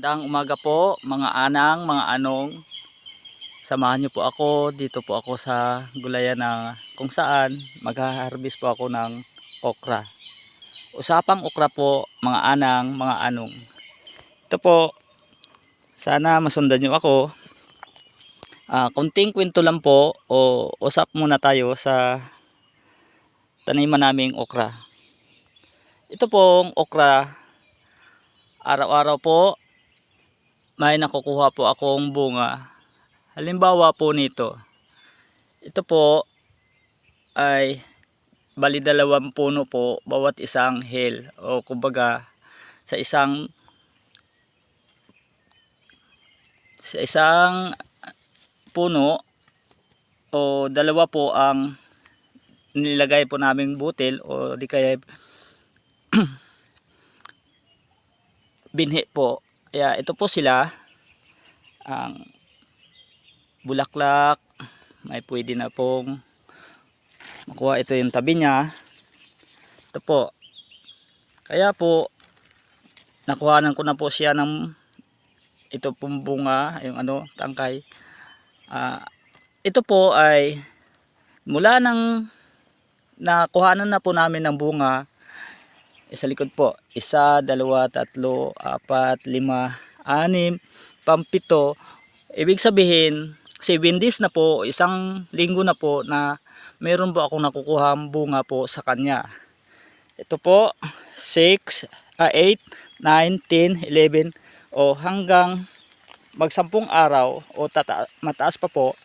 Magandang umaga po mga anang, mga anong. Samahan niyo po ako. Dito po ako sa gulayan na kung saan magha-harvest po ako ng okra. Usapang okra po mga anang, mga anong. Ito po, sana masundan niyo ako. Ah, kunting kwento lang po o usap muna tayo sa taniman naming okra. Ito pong okra, araw-araw po may nakukuha po akong bunga. Halimbawa po nito. Ito po ay bali dalawang puno po bawat isang hill o kumbaga sa isang sa isang puno o dalawa po ang nilagay po naming butil o di kaya binhi po. Kaya ito po sila ang bulaklak. May pwede na pong makuha ito yung tabi niya. Ito po. Kaya po nakuhanan ko na po siya ng ito pong bunga, yung ano, tangkay. Ah, ito po ay mula nang nakuhanan na po namin ng bunga sa likod po. Isa, dalawa, tatlo, apat, lima, anim, pampito. Ibig sabihin, 7 days na po, isang linggo na po na meron po akong nakukuha bunga po sa kanya. Ito po, 6, ah, 8, 9, 10, 11, o hanggang magsampung araw o tata mataas pa po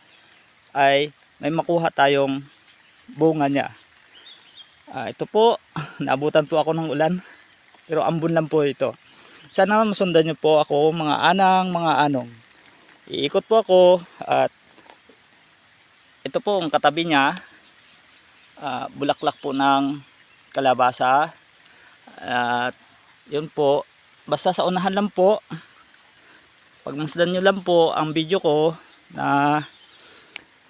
ay may makuha tayong bunga niya. Ah, ito po, naabutan po ako ng ulan. Pero ambon lang po ito. Sana masundan niyo po ako mga anang, mga anong. Iikot po ako at ito po ang katabi niya. ah, bulaklak po ng kalabasa. At yun po, basta sa unahan lang po. Pagmasdan nyo lang po ang video ko na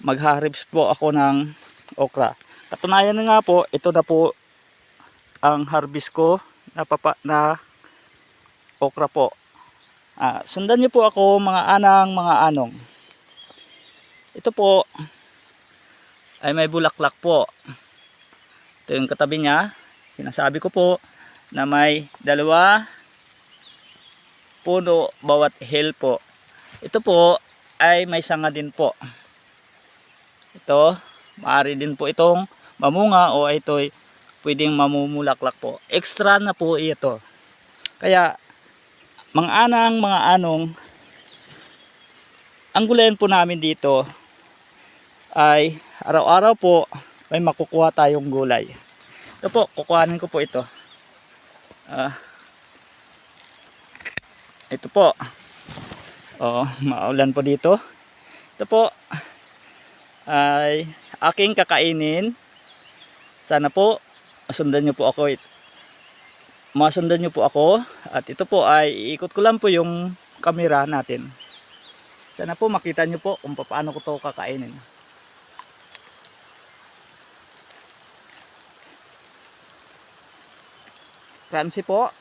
magha-harvest po ako ng okra. Katunayan na nga po, ito na po ang harvest ko na, papa, na okra po. Ah, sundan niyo po ako mga anang, mga anong. Ito po ay may bulaklak po. Ito yung katabi niya. Sinasabi ko po na may dalawa puno bawat hill po. Ito po ay may sanga din po. Ito, maaari din po itong mamunga o ito'y pwedeng mamumulaklak po. Extra na po ito. Kaya, mga anang, mga anong, ang gulayan po namin dito ay araw-araw po may makukuha tayong gulay. Ito po, kukuhanin ko po ito. Ah, ito po. Oh, maulan po dito. Ito po ay aking kakainin. Sana po masundan niyo po ako. Masundan niyo po ako at ito po ay iikot ko lang po yung camera natin. Sana po makita niyo po kung paano ko to kakainin. Crunchy po.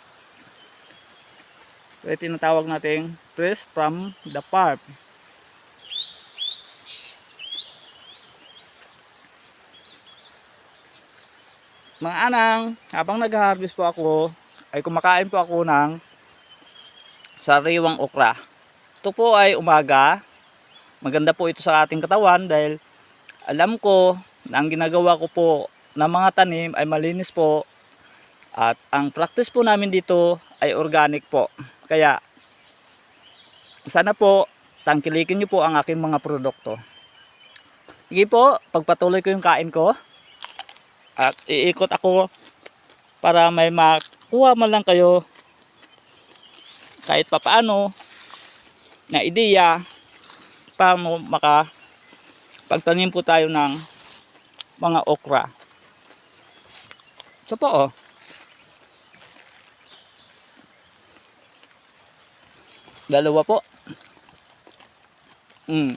Ito tinatawag nating fresh from the farm. Mga anang, habang nag-harvest po ako, ay kumakain po ako ng sariwang okra. Ito po ay umaga. Maganda po ito sa ating katawan dahil alam ko na ang ginagawa ko po ng mga tanim ay malinis po at ang practice po namin dito ay organic po. Kaya sana po tangkilikin nyo po ang aking mga produkto. Sige po, pagpatuloy ko yung kain ko at iikot ako para may makuha man lang kayo kahit papaano na ideya paano maka pagtanim po tayo ng mga okra. Ito po oh. Dalawa po. Mm.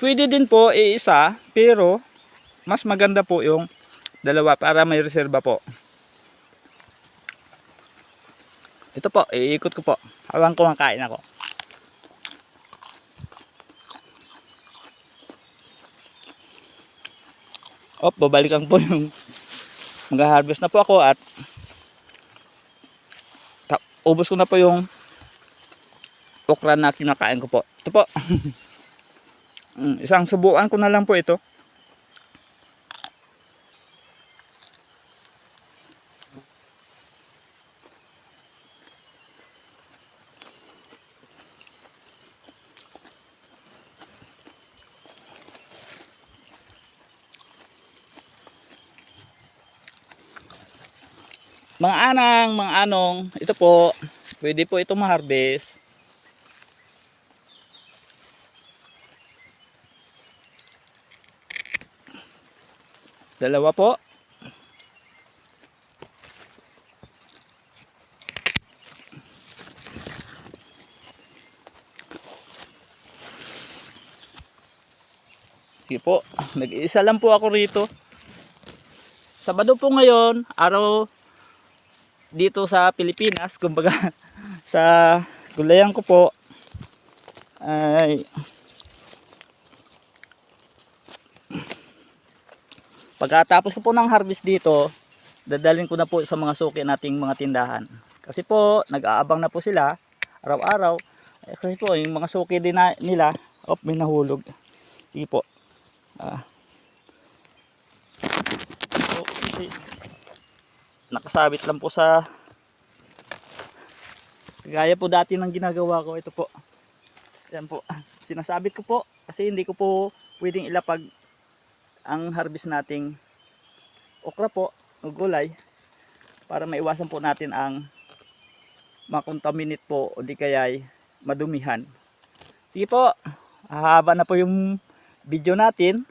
Pwede din po iisa, pero mas maganda po yung dalawa para may reserba po. Ito po, iikot ko po. Habang kumakain ako. Op, babalikan po yung mag-harvest na po ako at ubos ko na po yung okra na kinakain ko po. Ito po. Mm, Isang subukan ko na lang po ito. Mga anang, mga anong, ito po, pwede po ito ma-harvest. Dalawa po. Sige po, nag-iisa lang po ako rito. Sabado po ngayon, araw dito sa Pilipinas, kumbaga sa gulayan ko po ay pagkatapos ko po ng harvest dito, dadalhin ko na po sa mga suki nating mga tindahan. Kasi po, nag-aabang na po sila araw-araw. Eh, kasi po, yung mga suki din na, nila, op, may nahulog. Sige po. Ah. So, kasi, nakasabit lang po sa gaya po dati ng ginagawa ko ito po yan po sinasabit ko po kasi hindi ko po pwedeng ilapag ang harvest nating okra po o gulay para maiwasan po natin ang makontaminate po o di kaya'y madumihan. Sige po hahaba na po yung video natin.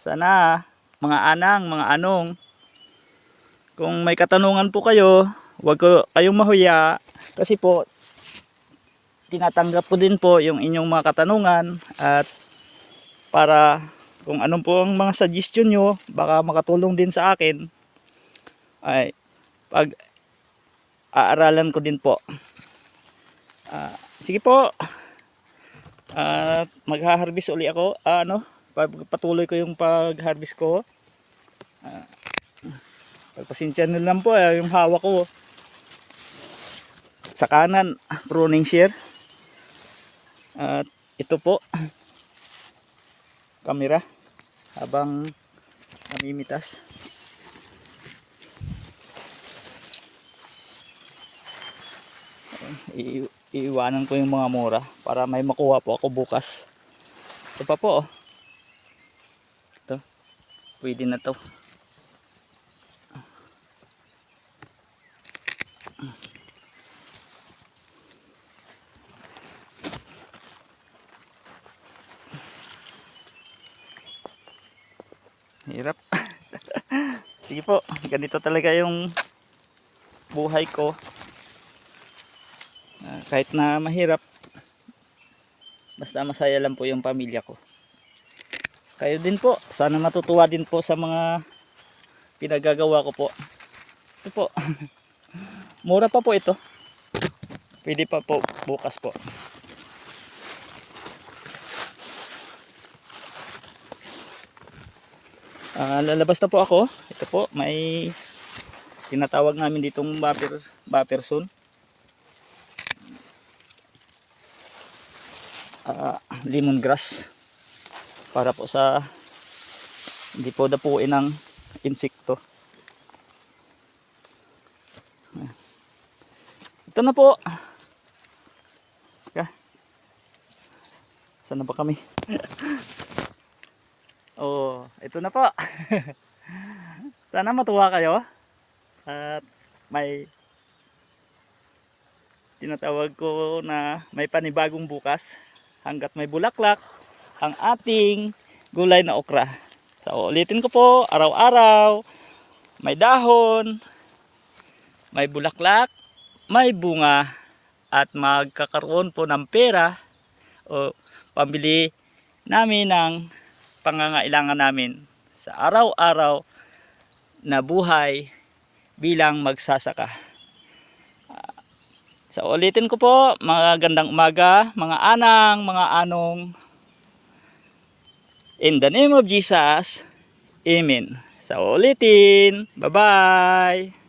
Sana mga anang mga anong kung may katanungan po kayo, huwag ko kayong mahuya kasi po tinatanggap ko din po yung inyong mga katanungan at para kung anong po ang mga suggestion nyo, baka makatulong din sa akin ay pag aaralan ko din po. Ah, sige po. At magha-harvest uli ako. Ah, ano, patuloy ko yung pag-harvest ko. Pagpasensya nyo lang po eh, yung hawak ko. Sa kanan, pruning shear. At ito po, kamera habang namimitas. I iiwanan ko yung mga mura para may makuha po ako bukas. Ito pa po oh. Ito. Pwede na to. Hirap. Sige po, ganito talaga yung buhay ko. Ah, kahit na mahirap, basta masaya lang po yung pamilya ko. Kayo din po, sana matutuwa din po sa mga pinagagawa ko po. Ito po. Mura pa po ito. Pwede pa po bukas po. Ah, lalabas na po ako. Ito po, may tinatawag namin ditong buffer, buffer zone. Ah, lemongrass para po sa hindi po dapuin ng insekto. Ito na po. Saan na ba kami? Oh, ito na po. Sana matuwa kayo. At may tinatawag ko na may panibagong bukas hanggat may bulaklak ang ating gulay na okra. So ulitin ko po, araw-araw may dahon, may bulaklak, may bunga at magkakaroon po ng pera o pambili namin ng pangangailangan namin sa araw-araw na buhay bilang magsasaka. Ah, Sa ulitin ko po, mga gandang umaga, mga anang, mga anong. In the name of Jesus, Amen. Sa ulitin, bye-bye.